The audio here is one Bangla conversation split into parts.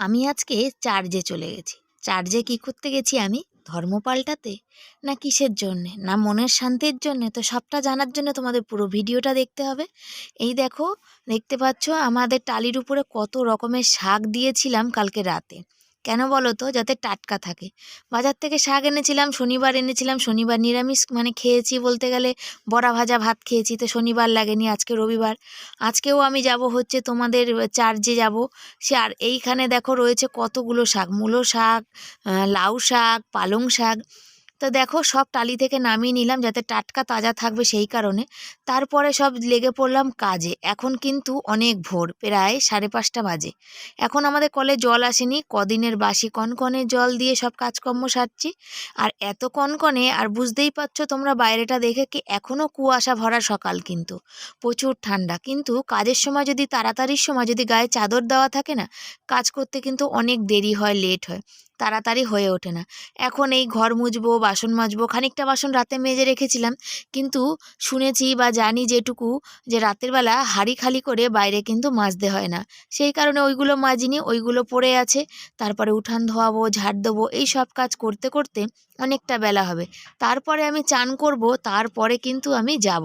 আমি আজকে চার্জে চলে গেছি। চার্জে কি করতে গেছি আমি? ধর্ম পাল্টাতে? না কিসের জন্যে? না মনের শান্তির জন্যে? তো সবটা জানার জন্য তোমাদের পুরো ভিডিওটা দেখতে হবে। এই দেখো, দেখতে পাচ্ছ আমাদের টালির উপরে কত রকমের শাক দিয়েছিলাম কালকে রাতে। কেন বলো তো যাতে টাটকা থাকে। বাজার থেকে শাক এনেছিলাম, শনিবার এনেছিলাম, শনিবার নিরামিষ মানে খেয়েছি বলতে গেলে বড়া ভাজা ভাত খেয়েছি তো শনিবার লাগেনি, আজকে রবিবার। আজকেও আমি যাব হচ্ছে তোমাদের চার্জে যাব। সে আর এইখানে দেখো রয়েছে কতগুলো শাক। মূলো শাক লাউ শাক, পালং শাক। তো দেখো সব টালি থেকে নামিয়ে নিলাম যাতে টাটকা তাজা থাকবে সেই কারণে। তারপরে সব লেগে পড়লাম কাজে। এখন কিন্তু অনেক ভোর, প্রায় সাড়ে পাঁচটা বাজে। এখন আমাদের কলে জল আসেনি। কদিনের বাসি কনকনে জল দিয়ে সব কাজকর্ম সারছি। আর এত কনকনে, আর বুঝতেই পারছ তোমরা বাইরেটা দেখে কি এখনও কুয়াশা ভরা সকাল কিন্তু। প্রচুর ঠান্ডা। কিন্তু কাজের সময় যদি, তাড়াতাড়ির সময় যদি গায়ে চাদর দেওয়া থাকে না, কাজ করতে কিন্তু অনেক দেরি হয়, লেট হয়। তাড়াতাড়ি হয়ে ওঠে না। এখন এই ঘর মুজবো বাসন মাজবো, খানিকটা বাসন রাতে মেজে রেখেছিলাম। কিন্তু শুনেছি বা জানি যেটুকু যে রাতের বেলা হাড়ি খালি করে বাইরে কিন্তু মাজতে হয় না। সেই কারণে ওইগুলো মাজিনি, ওইগুলো পড়ে আছে। তারপরে উঠান ধোয়াবো, ঝাড় দেবো, এই সব কাজ করতে করতে অনেকটা বেলা হবে। তারপরে আমি চান করব, তারপরে কিন্তু আমি যাব।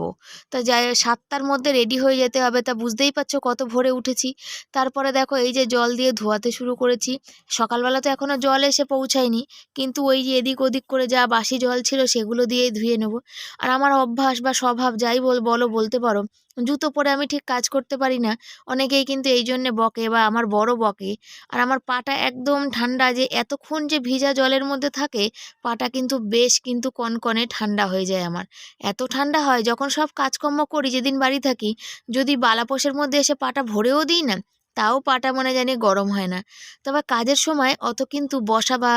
তা যাই সাতটার মধ্যে রেডি হয়ে যেতে হবে। তা বুঝতেই পারছ কত ভোরে উঠেছি। তারপরে দেখো এই যে জল দিয়ে ধোয়াতে শুরু করেছি। সকালবেলা তো এখনও জল এসে পৌঁছায়নি। কিন্তু ওই যে এদিক ওদিক করে যা বাসি জল ছিল সেগুলো দিয়েই ধুয়ে নেব। আর আমার অভ্যাস বা স্বভাব যাই বল, বলো, বলতে পারো জুতো পরে আমি ঠিক কাজ করতে পারি না। অনেকেই কিন্তু এই জন্যে বকে বা আমার বড় বকে। আর আমার পাটা একদম ঠান্ডা যে এতক্ষণ যে ভিজা জলের মধ্যে থাকে, পাটা কিন্তু বেশ কিন্তু কনকনে ঠান্ডা হয়ে যায় আমার। এত ঠান্ডা হয়, যখন সব কাজকর্ম করি, যেদিন বাড়ি থাকি, যদি বালাপোষের মধ্যে এসে পাটা ভরেও দিই না, তাও পাটা মনে জানি গরম হয় না। তবে কাজের সময় অত কিন্তু বসা বা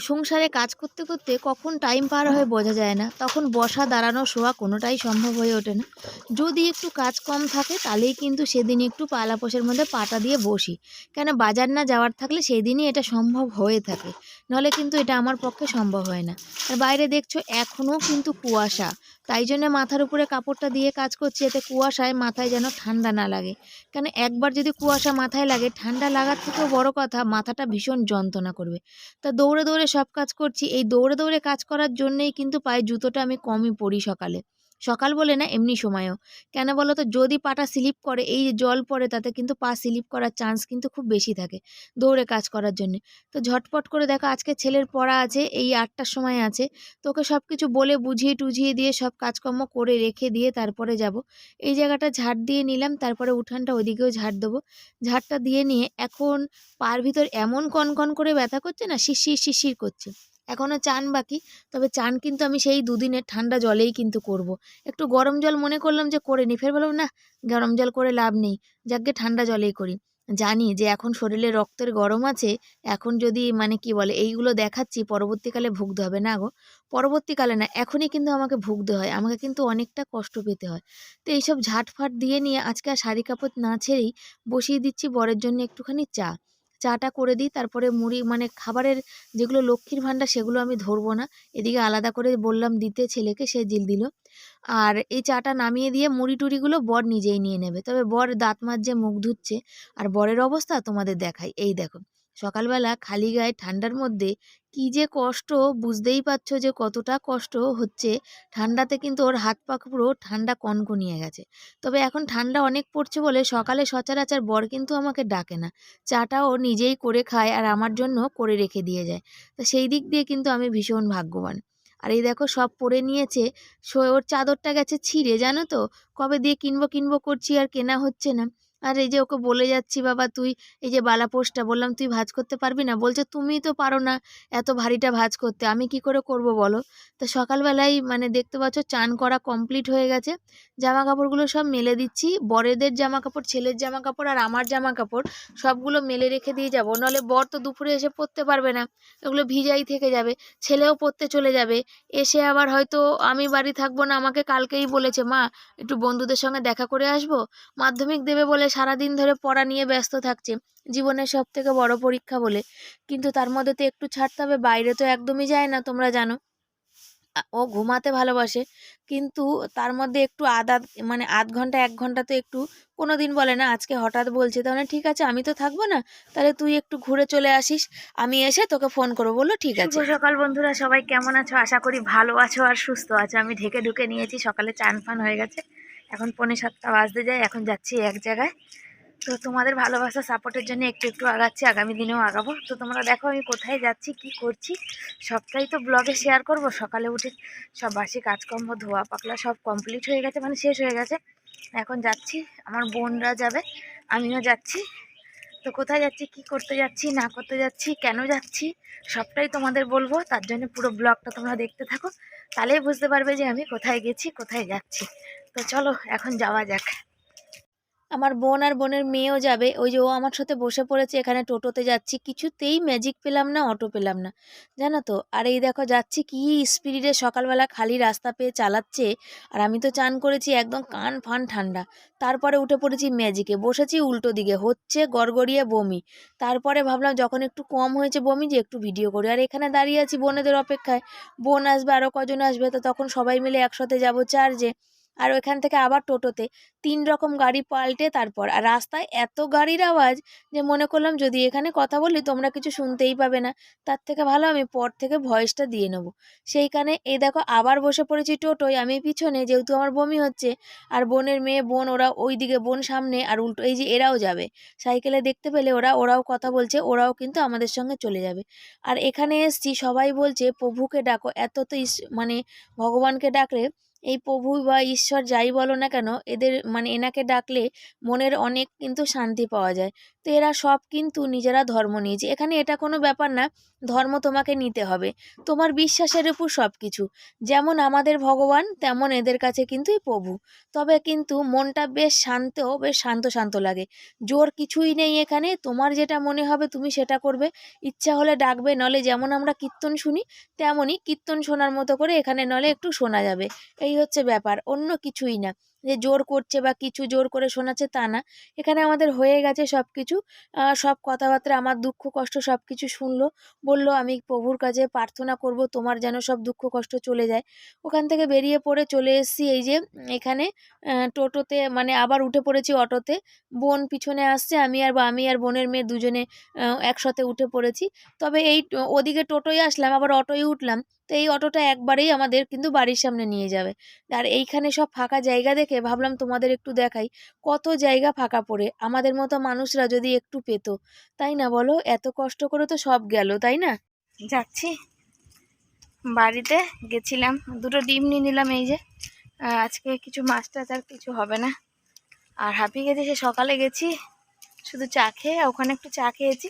সংসারে কাজ করতে করতে কখন টাইম পার হয়ে বোঝা যায় না। তখন বসা, দাঁড়ানো, শোয়া কোনোটাই সম্ভব হয়ে ওঠে না। যদি একটু কাজ কম থাকে, তাহলেই কিন্তু সেদিন একটু পালাপোষের মধ্যে পাটা দিয়ে বসি। কেন বাজার না যাওয়ার থাকলে সেই দিনই এটা সম্ভব হয়ে থাকে। নাহলে কিন্তু এটা আমার পক্ষে সম্ভব হয় না। আর বাইরে দেখছ, এখনও কিন্তু কুয়াশা। তাই জন্য মাথার উপরে কাপড়টা দিয়ে কাজ করছি, এতে কুয়াশায় মাথায় যেন ঠান্ডা না লাগে। কেন একবার যদি কুয়াশা মাথায় লাগে, ঠান্ডা লাগার থেকেও বড় কথা, মাথাটা ভীষণ যন্ত্রণা করবে। তা দৌড়ে দৌড়ে সব কাজ করছি, এই দৌড়ে দৌড়ে কাজ করার জন্যেই কিন্তু পায়ে জুতোটা আমি কমই পরি সকালে। সকাল বলে না, এমনি সময়ও। কেন বলো তো? যদি পাটা স্লিপ করে, এই যে জল পড়ে, তাতে কিন্তু পা স্লিপ করার চান্স কিন্তু খুব বেশি থাকে দৌড়ে কাজ করার জন্যে। তো ঝটপট করে দেখো, আজকে ছেলের পড়া আছে, এই আটটার সময় আছে। তোকে সব কিছু বলে বুঝিয়ে টুঝিয়ে দিয়ে সব কাজকর্ম করে রেখে দিয়ে তারপরে যাব। এই জায়গাটা ঝাড় দিয়ে নিলাম, তারপরে উঠানটা ওইদিকেও ঝাড় দেবো। ঝাড়টা দিয়ে নিয়ে এখন পার ভিতর এমন কনকন করে ব্যথা করছে না, শিরশির শিরশির করছে। এখনও চান বাকি। তবে চান কিন্তু আমি সেই দুদিনের ঠান্ডা জলেই কিন্তু করব। একটু গরম জল মনে করলাম যে করে নি, ফের বললাম না, গরম জল করে লাভ নেই। যাকে ঠান্ডা জলেই করি। জানি যে এখন শরীরে রক্তের গরম আছে, এখন যদি মানে কি বলে, এইগুলো দেখাচ্ছি, পরবর্তীকালে ভুগতে হবে না গো। পরবর্তীকালে না, এখনই কিন্তু আমাকে ভুগতে হয়, আমাকে কিন্তু অনেকটা কষ্ট পেতে হয়। তো এইসব ঝাটফাট দিয়ে নিয়ে আজকে আর শাড়ি কাপড় না ছেড়েই বসিয়ে দিচ্ছি বরের জন্য একটুখানি চা। চাটা করে দিই, তারপরে মুড়ি মানে খাবারের যেগুলো লক্ষ্মীর ভাণ্ডার সেগুলো আমি ধরবো না। এদিকে আলাদা করে বললাম দিতে ছেলেকে, সে জিল দিল। আর এই চাটা নামিয়ে দিয়ে মুড়ি টুড়িগুলো বর নিজেই নিয়ে নেবে। তবে বর দাঁত মাজছে, মুখ ধুচ্ছে। আর বরের অবস্থা তোমাদের দেখাই। এই দেখো। সকালবেলা খালি গায়ে ঠান্ডার মধ্যে কি যে কষ্ট বুঝতেই পারছ যে কতটা কষ্ট হচ্ছে। ঠান্ডাতে কিন্তু ওর হাত পা পুরো ঠান্ডা কনকনিয়ে গেছে। তবে এখন ঠান্ডা অনেক পড়ছে বলে সকালে সচরাচর বর কিন্তু আমাকে ডাকে না। চাটা ও নিজেই করে খায় আর আমার জন্য করে রেখে দিয়ে যায়। তা সেই দিক দিয়ে কিন্তু আমি ভীষণ ভাগ্যবান। আর এই দেখো সব পরে নিয়েছে ওর চাদরটা গেছে ছিঁড়ে, জানো তো? কবে দিয়ে কিনবো কিনবো করছি আর কেনা হচ্ছে না। আর এই যে ওকে বলে যাচ্ছি, বাবা, তুই এই যে বালাপোষটা বললাম, তুই ভাজ করতে পারবি না? বলছে, তুমিই তো পারো না এত ভারীটা ভাজ করতে, আমি কি করে করব বলো? তো সকালবেলায় মানে দেখতে পাচ্ছ, চান করা কমপ্লিট হয়ে গেছে। জামা কাপড়গুলো সব মেলে দিচ্ছি, বরেদের জামা কাপড় ছেলের জামা কাপড় আর আমার জামা কাপড় সবগুলো মেলে রেখে দিয়ে যাব নাহলে বর তো দুপুরে এসে পরতে পারবে না ওগুলো ভিজাই থেকে যাবে, ছেলেও পরতে চলে যাবে, এসে আবার হয়তো আমি বাড়ি থাকব না, আমাকে কালকেই বলেছে, মা, একটু বন্ধুদের সঙ্গে দেখা করে আসব? মাধ্যমিক দেবে বলে সারাদিন ধরে পড়া নিয়ে ব্যস্ত থাকছে জীবনের সব থেকে বড় পরীক্ষা বলে। কিন্তু তার মধ্যে তো একটু ছাড়তে হবে বাইরে তো একদমই যায় না তোমরা জানো। ও ঘুমাতে ভালোবাসে কিন্তু তার মধ্যে একটু আধ আধ মানে আধ ঘণ্টা এক ঘণ্টা তো একটু কোনো দিন বলে না আজকে হঠাৎ বলছে তাহলে ঠিক আছে আমি তো থাকব না তাহলে তুই একটু ঘুরে চলে আসিস আমি এসে তোকে ফোন করব বলল ঠিক আছে। সকাল বন্ধুরা সবাই কেমন আছো? আশা করি ভালো আছো আর সুস্থ আছো। আমি ঢেকে ঢুকে নিয়েছি সকালে চান ফান হয়ে গেছে। এখন পৌনে সাতটা বাজতে যায়, এখন যাচ্ছি এক জায়গায়। তো তোমাদের ভালোবাসা, সাপোর্টের জন্য একটু একটু আগাচ্ছি, আগামী দিনেও আগাবো। তো তোমরা দেখো আমি কোথায় যাচ্ছি, কি করছি। সবটাই তো ব্লগে শেয়ার করব। সকালে উঠে সব বাসি কাজকর্ম, ধোয়া পাকলা সব কমপ্লিট হয়ে গেছে মানে শেষ হয়ে গেছে। এখন যাচ্ছি, আমার বোনরা যাবে, আমিও যাচ্ছি। তো কোথায় যাচ্ছি, কি করতে যাচ্ছি, না করতে যাচ্ছি, কেন যাচ্ছি, সবটাই তোমাদের বলব। তার জন্য পুরো ব্লগটা তোমরা দেখতে থাকো। তাহলেই বুঝতে পারবে যে আমি কোথায় গেছি, কোথায় যাচ্ছি। তো চলো, এখন যাওয়া যাক। আমার বোন আর বোনের মেয়েও যাবে। ওই যে ও আমার সাথে বসে পড়েছে, এখানে টোটোতে যাচ্ছি। কিছুতেই ম্যাজিক পেলাম না অটো পেলাম না। জানো তো? আর এই দেখো, যাচ্ছি কি স্পিডে সকালবেলা খালি রাস্তা পেয়ে চালাচ্ছে। আর আমি তো চান করেছি একদম কান ফান ঠান্ডা। তারপরে উঠে পড়েছি ম্যাজিকে বসেছি উল্টো দিকে। হচ্ছে গড়গড়িয়ে বমি। তারপরে ভাবলাম যখন একটু কম হয়েছে বমি, যে একটু ভিডিও করি। আর এখানে দাঁড়িয়ে আছি বোনেদের অপেক্ষায়। বোন আসবে আরও কজন আসবে, তো তখন সবাই মিলে একসাথে যাব চার্জে আর ওইখান থেকে আবার টোটোতে। তিন রকম গাড়ি পাল্টে তারপর। আর রাস্তায় এত গাড়ির আওয়াজ যে মনে করলাম যদি এখানে কথা বলি তোমরা কিছু শুনতেই পাবে না। তার থেকে ভালো আমি পর থেকে ভয়েসটা দিয়ে নেব। সেইখানে এই দেখো আবার বসে পড়েছি টোটোয়। আমি পিছনে যেহেতু আমার বমি হচ্ছে আর বোনের মেয়ে, বোন ওরা ওই দিকে বোন সামনে আর উল্টো এই যে এরাও যাবে। সাইকেলে দেখতে পেলে ওরা, ওরাও কথা বলছে, ওরাও কিন্তু আমাদের সঙ্গে চলে যাবে। আর এখানে এসছি সবাই বলছে, প্রভুকে ডাকো। এত তো মানে ভগবানকে ডাকলে এই প্রভু বা ঈশ্বর যাই বলো না কেন, এদের মানে এনাকে ডাকলে মনের অনেক কিন্তু শান্তি পাওয়া যায়। তো এরা সব কিন্তু নিজেরা ধর্ম নিয়েছে এখানে এটা কোনো ব্যাপার না, ধর্ম তোমাকে নিতে হবে। তোমার বিশ্বাসের উপর সব কিছু যেমন আমাদের ভগবান, তেমন এদের কাছে কিন্তু প্রভু। তবে কিন্তু মনটা বেশ শান্ত বেশ শান্ত শান্ত লাগে। জোর কিছুই নেই এখানে, তোমার যেটা মনে হবে তুমি সেটা করবে। ইচ্ছা হলে ডাকবে, নলে যেমন আমরা কীর্তন শুনি, তেমনই কীর্তন শোনার মতো করে এখানে নলে একটু শোনা যাবে। এই হচ্ছে ব্যাপার, অন্য কিছুই না। যে জোর করছে বা কিছু জোর করে শোনাচ্ছে তা না। এখানে আমাদের হয়ে গেছে সব কিছু সব কথাবার্তা, আমার দুঃখ, কষ্ট সব কিছু শুনলো। বলল, আমি প্রভুর কাছে প্রার্থনা করব, তোমার যেন সব দুঃখ, কষ্ট চলে যায়। ওখান থেকে বেরিয়ে পড়ে চলে এসেছি এই যে এখানে টোটোতে মানে আবার উঠে পড়েছি অটোতে। বোন পিছনে আসছে, আমি আর বা, আমি আর বোনের মেয়ে দুজনে একসাথে উঠে পড়েছি। তবে এই ওদিকে টোটোয় আসলাম, আবার অটোয় উঠলাম। তো এই অটোটা একবারেই আমাদের কিন্তু বাড়ির সামনে নিয়ে যাবে। আর এইখানে সব ফাঁকা জায়গা দেখে ভাবলাম তোমাদের একটু দেখাই, কত জায়গা ফাঁকা পড়ে? আমাদের মতো মানুষরা যদি একটু পেত, তাই না বলো? এত কষ্ট করে তো সব গেল, তাই না? যাচ্ছি। বাড়িতে গেছিলাম, দুটো ডিম নিয়ে নিলাম এই যে। আজকে কিছু মাছ টাছ আর কিছু হবে না। আর হাঁপিয়ে গেছি, সে সকালে গেছি, শুধু চা খেয়ে, ওখানে একটু চা খেয়েছি।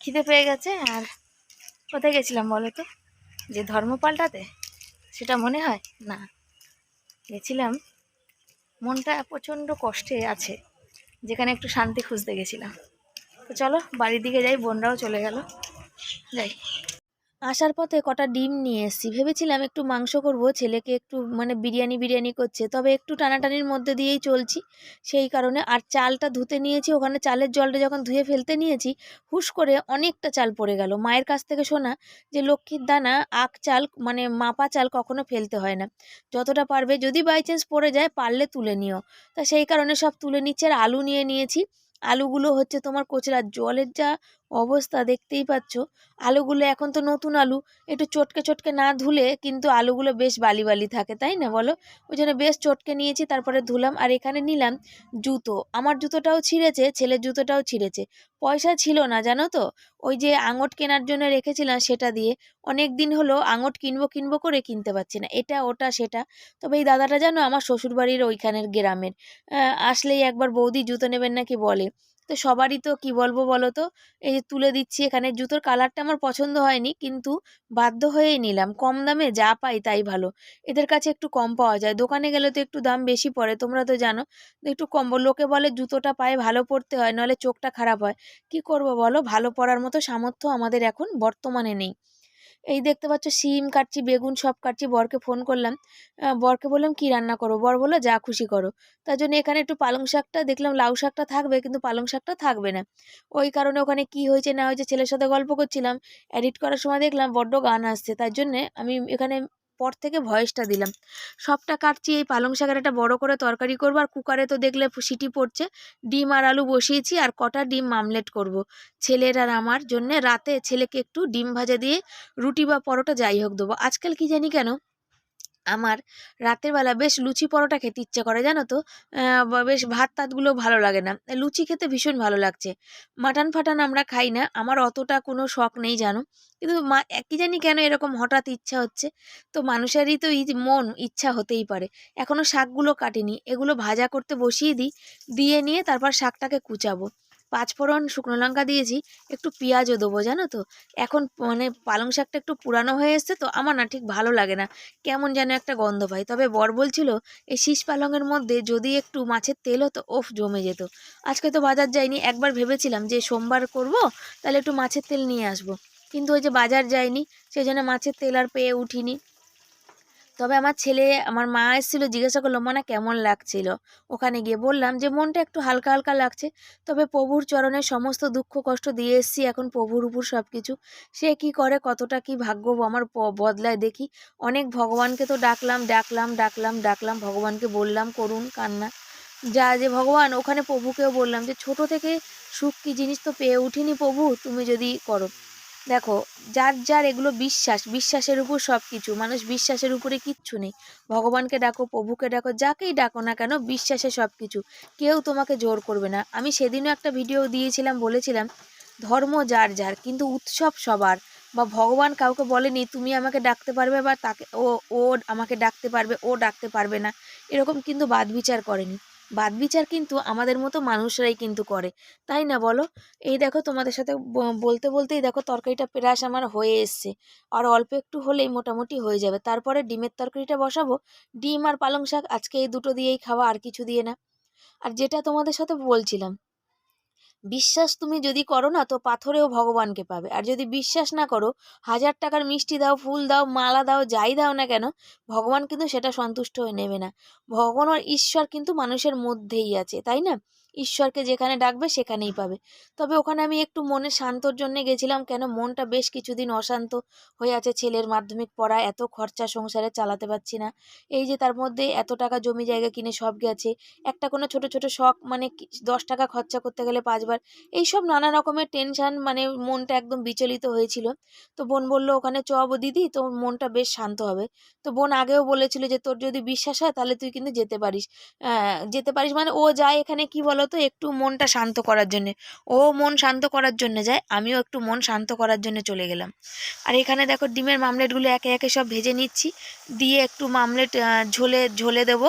খিদে পেয়ে গেছে, আর কোথায় গেছিলাম বলো তো? যে ধর্ম পাল্টাতে, সেটা মনে হয়? না। গেছিলাম, মনটা প্রচণ্ড কষ্টে আছে, যেখানে একটু শান্তি খুঁজতে গেছিলাম। তো চলো, বাড়ির দিকে যাই, বোনরাও চলে গেল। যাই। আসার পথে কটা ডিম নিয়ে এসেছি। ভেবেছিলাম একটু মাংস করব, ছেলেকে একটু মানে বিরিয়ানি বিরিয়ানি করছে। তবে একটু টানাটানির মধ্যে দিয়েই চলছি। সেই কারণে আর চালটা ধুতে নিয়েছি। ওখানে চালের জলটা যখন ধুয়ে ফেলতে নিয়েছি, হুশ করে অনেকটা চাল পড়ে গেল। মায়ের কাছ থেকে শোনা যে, লক্ষ্মীর দানা, আখ চাল মানে মাপা চাল কখনো ফেলতে হয় না। যতটা পারবে যদি বাই চান্স পড়ে যায়, পারলে তুলে নিও। তা সেই কারণে সব তুলে নিচ্ছে। আর আলু নিয়ে নিয়েছি। আলুগুলো হচ্ছে তোমার কোচরা জলের যা অবস্থা দেখতেই পাচ্ছ। আলুগুলো এখন তো নতুন আলু। একটু চটকে চটকে না ধুলে কিন্তু আলুগুলো বেশ বালি বালি থাকে, তাই না বলো? ওই জন্য বেশ চটকে নিয়েছি, তারপরে ধুলাম আর এখানে নিলাম জুতো। আমার জুতোটাও ছিঁড়েছে, ছেলের জুতোটাও ছিঁড়েছে। পয়সা ছিল না, জানো তো? ওই যে আঙট কেনার জন্য রেখেছিলাম সেটা দিয়ে। অনেক দিন হলো আঙট কিনবো কিনবো করে কিনতে পারছি না। এটা, ওটা, সেটা। তবে এই দাদাটা জানো আমার শ্বশুরবাড়ির ওইখানের গ্রামের। আসলেই একবার বৌদি জুতো নেবেন নাকি বলে। তো সবারই তো কি বলব বলো তো এই যে তুলে দিচ্ছি এখানে, জুতোর কালারটা আমার পছন্দ হয়নি কিন্তু বাধ্য হয়েই নিলাম। কম দামে যা পাই তাই ভালো। এদের কাছে একটু কম পাওয়া যায়। দোকানে গেলে তো একটু দাম বেশি পড়ে, তোমরা তো জানো। একটু কম লোকে বলে জুতোটা পায়ে ভালো পড়তে হয়, নাহলে চোখটা খারাপ হয়। কি করব বলো? ভালো পড়ার মতো সামর্থ্য আমাদের এখন বর্তমানে নেই। এই দেখতে পাচ্ছ সিম কাটছি, বেগুন সব কাটছি, বরকে ফোন করলাম। বরকে বললাম, কি রান্না করো? বর বলল, যা খুশি করো। তার জন্য এখানে একটু পালং শাকটা দেখলাম, লাউ শাকটা থাকবে, কিন্তু পালং শাকটা থাকবে না। ওই কারণে ওখানে কি হয়েছে, না হয়েছে, ছেলের সাথে গল্প করছিলাম। এডিট করার সময় দেখলাম বড্ড গান আসছে, তার জন্যে আমি এখানে পর থেকে ভয়েসটা দিলাম। সবটা কাটছি, এই পালং শাকের একটা বড় করে তরকারি করব, আর কুকারে তো দেখলে সিটি পড়ছে। ডিম আর আলু বসিয়েছি, আর কটা ডিম মামলেট করব। ছেলের আর আমার জন্যে রাতে ছেলেকে একটু ডিম ভাজা দিয়ে রুটি বা পরোটা যাই হোক দেবো। আজকাল কি জানি কেন আমার রাতের বেলা বেশ লুচি পরোটা খেতে ইচ্ছে করে, জানো তো? বেশ ভাত টাতগুলো ভালো লাগে না। লুচি খেতে ভীষণ ভালো লাগছে। মাটন ফাটান আমরা খাই না, আমার অতটা কোনো শখ নেই, জানো? কিন্তু মা একই জানি কেন এরকম হঠাৎ ইচ্ছা হচ্ছে। তো মানুষেরই তো মন ইচ্ছা হতেই পারে। এখনও শাকগুলো কাটিনি, এগুলো ভাজা করতে বসিয়ে দিই, দিয়ে নিয়ে তারপর শাকটাকে কুচাবো। পাঁচফোড়ন শুকনো লঙ্কা দিয়েছি, একটু পেঁয়াজও দেবো, জানো তো? এখন মানে পালং শাকটা একটু পুরানো হয়ে এসছে তো আমার না ঠিক ভালো লাগে না। কেমন যেন একটা গন্ধ পাই। তবে বর বলছিল, এই শীষ পালংয়ের মধ্যে যদি একটু মাছের তেল হতো, ওফ, জমে যেত। আজকে তো বাজার যাইনি, একবার ভেবেছিলাম যে সোমবার করব, তাহলে একটু মাছের তেল নিয়ে আসব। কিন্তু ওই যে বাজার যাইনি, সেই জন্য মাছের তেল আর পেয়ে উঠিনি। তবে আমার ছেলে, আমার মা এসেছিল, জিজ্ঞাসা করল, মনে, কেমন লাগছিল? ওখানে গিয়ে বললাম যে, মনটা একটু হালকা হালকা লাগছে। তবে প্রভুর চরণে সমস্ত দুঃখ, কষ্ট দিয়ে এসছি, এখন প্রভুর উপর সব কিছু সে কি করে, কতটা কি ভাগ্য আমার বদলায় দেখি। অনেক ভগবানকে তো ডাকলাম ডাকলাম ডাকলাম ডাকলাম, ভগবানকে বললাম, করুন কান্না। যা যে ভগবান, ওখানে প্রভুকেও বললাম যে, ছোট থেকে সুখ কি জিনিস তো পেয়ে উঠিনি প্রভু, তুমি যদি করো। দেখো, যার যার এগুলো বিশ্বাস, বিশ্বাসের উপর সব কিছু মানুষ বিশ্বাসের উপরে কিচ্ছু নেই। ভগবানকে ডাকো, প্রভুকে ডাকো, যাকেই ডাকো না কেন, বিশ্বাসে সব কিছু কেউ তোমাকে জোর করবে না। আমি সেদিনও একটা ভিডিও দিয়েছিলাম, বলেছিলাম, ধর্ম যার যার, কিন্তু উৎসব সবার। বা ভগবান কাউকে বলেনি, তুমি আমাকে ডাকতে পারবে বা তাকে, ও ও আমাকে ডাকতে পারবে, ও ডাকতে পারবে না। এরকম কিন্তু বাদ বিচার করেনি। বাদ বিচার কিন্তু আমাদের মতো মানুষরাই কিন্তু করে। তাই না বলো? এই দেখো তোমাদের সাথে বলতে বলতেই দেখো তরকারিটা প্রায় আমার হয়ে এসছে। আর অল্প একটু হলেই মোটামুটি হয়ে যাবে। তারপরে ডিমের তরকারিটা বসাবো। ডিম আর পালং শাক আজকে এই দুটো দিয়েই খাওয়া, আর কিছু দিয়ে না। আর যেটা তোমাদের সাথে বলছিলাম বিশ্বাস তুমি যদি করো না, তো পাথরেও ভগবানকে পাবে। আর যদি বিশ্বাস না করো, হাজার টাকার মিষ্টি দাও, ফুল দাও, মালা দাও, যাই দাও না কেন, ভগবান কিন্তু সেটা সন্তুষ্ট হয়ে নেবে না। ভগবান আর ঈশ্বর কিন্তু মানুষের মধ্যেই আছে, তাই না? ঈশ্বরকে যেখানে ডাকবে সেখানেই পাবে। তবে ওখানে আমি একটু মনে শান্তর জন্য গেছিলাম, কেন মনটা বেশ কিছুদিন অশান্ত হয়ে আছে ছেলের মাধ্যমিক পড়া, এত খরচা সংসারে চালাতে পারছি না। এই যে তার মধ্যে এত টাকা জমি জায়গা কিনে সব গেছে, একটা কোনো ছোট ছোট শখ মানে দশ টাকা খরচা করতে গেলে পাঁচবার, এইসব নানা রকমের টেনশান মানে মনটা একদম বিচলিত হয়েছিল। তো বোন বলল, ওখানে চ বো দিদি, তোর মনটা বেশ শান্ত হবে। তো বোন আগেও বলেছিল যে, তোর যদি বিশ্বাস হয়, তাহলে তুই কিন্তু যেতে পারিস। যেতে পারিস মানে ও যায় এখানে কি বলতো একটু মনটা শান্ত করার জন্যে। ও মন শান্ত করার জন্য যায়, আমিও একটু মন শান্ত করার জন্য চলে গেলাম। আর এখানে দেখো ডিমের মামলেটগুলো একে একে সব ভেজে নিচ্ছি। দিয়ে একটু মামলেট ঝোলে ঝোলে দেবো।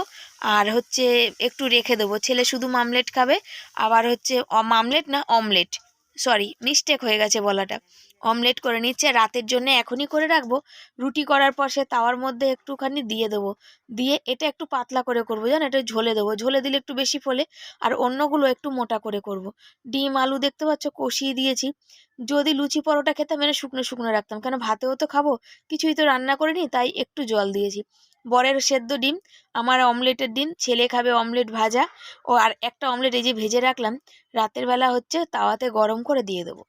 আর হচ্ছে একটু রেখে দেবো। ছেলে শুধু মামলেট খাবে, আবার হচ্ছে মামলেট না, অমলেট। সরি মিস্টেক হয়ে গেছে বলাটা। অমলেট করে নিচ্ছে। রাতের জন্য এখনই করে রাখব। রুটি করার পর সে তাওয়ার মধ্যে একটুখানি দিয়ে দেবো। দিয়ে এটা একটু পাতলা করে করব, জানো? এটা ঝোলে দেবো। ঝোলে দিলে একটু বেশি ফোলে। আর অন্যগুলো একটু মোটা করে করব। ডিম, আলু দেখতে পাচ্ছ কষিয়ে দিয়েছি। যদি লুচি পরোটা খেতাম মানে শুকনো শুকনো রাখতাম। কেন ভাতেও তো খাব। কিছুই তো রান্না করিনি, তাই একটু জল দিয়েছি। বরের সেদ্ধ ডিম, আমার অমলেটের ডিম, ছেলে খাবে অমলেট ভাজা। ও আর একটা অমলেট এই যে ভেজে রাখলাম, রাতের বেলা হচ্ছে তাওয়াতে গরম করে দিয়ে দেবো।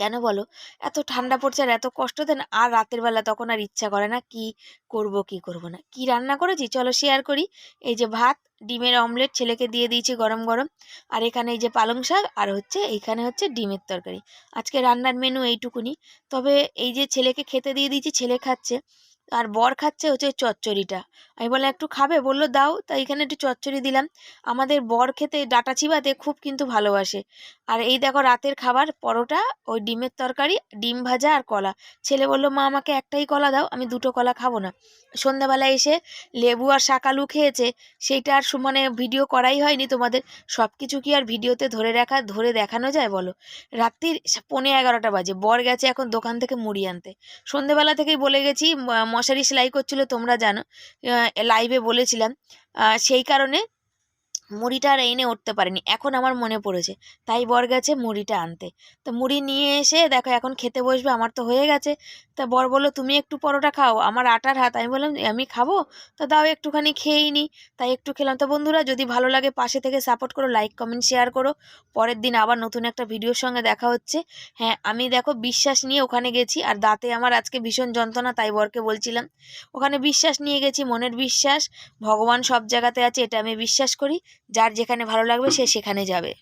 কেন বলো? এত ঠান্ডা পড়ছে আর এত কষ্ট দেন আর রাতের বেলা তখন আর ইচ্ছা করে না কি করব কি করব না। কি রান্না করেছি? চলো শেয়ার করি। এই যে ভাত, ডিমের অমলেট ছেলেকে দিয়ে দিয়েছি গরম গরম। আর এখানে এই যে পালং শাক আর হচ্ছে এইখানে হচ্ছে ডিমের তরকারি। আজকে রান্নার মেনু এইটুকুনি। তবে এই যে ছেলেকে খেতে দিয়ে দিয়েছি, ছেলে খাচ্ছে। আর বর খাচ্ছে হচ্ছে চচ্চড়িটা। আমি বললাম, একটু খাবে? বলল, দাও। তাই এখানে একটু চচ্চড়ি দিলাম। আমাদের বর খেতে ডাটা চিবাতে খুব কিন্তু ভালোবাসে। আর এই দেখো রাতের খাবার, পরোটা, ওই ডিমের তরকারি, ডিম ভাজা আর কলা। ছেলে বলল, মা, আমাকে একটাই কলা দাও, আমি দুটো কলা খাব না। সন্ধ্যাবেলায় এসে লেবু আর শাকালু খেয়েছে। সেইটা আর মানে ভিডিও করাই হয়নি তোমাদের। সব কিছু কি আর ভিডিওতে ধরে রাখা, ধরে দেখানো যায় বলো? রাত্রির পৌনে এগারোটা বাজে। বর গেছে এখন দোকান থেকে মুড়ি আনতে। সন্ধ্যেবেলা থেকেই বলে গেছি মশারি সেলাই করছিল তোমরা জানো। লাইভে বলেছিলাম। সেই কারণে মুড়িটা আর এনে উঠতে পারেনি। এখন আমার মনে পড়েছে, তাই বর গেছে মুড়িটা আনতে। তো মুড়ি নিয়ে এসে দেখো এখন খেতে বসবে, আমার তো হয়ে গেছে। তা বর বলল, তুমি একটু পরোটা খাও, আমার আটার হাত। আমি বললাম, আমি খাব? তো দাও, একটুখানি খেয়েই নি। তাই একটু খেলাম। তো বন্ধুরা, যদি ভালো লাগে পাশে থেকে সাপোর্ট করো লাইক কমেন্ট শেয়ার করো। পরের দিন আবার নতুন একটা ভিডিওর সঙ্গে দেখা হচ্ছে। হ্যাঁ আমি দেখো বিশ্বাস নিয়ে ওখানে গেছি, আর দাঁতে আমার আজকে ভীষণ যন্ত্রণা, তাই বরকে বলছিলাম। ওখানে বিশ্বাস নিয়ে গেছি, মনের বিশ্বাস, ভগবান সব জায়গাতে আছে, এটা আমি বিশ্বাস করি। যার যেখানে ভালো লাগবে সে সেখানে যাবে।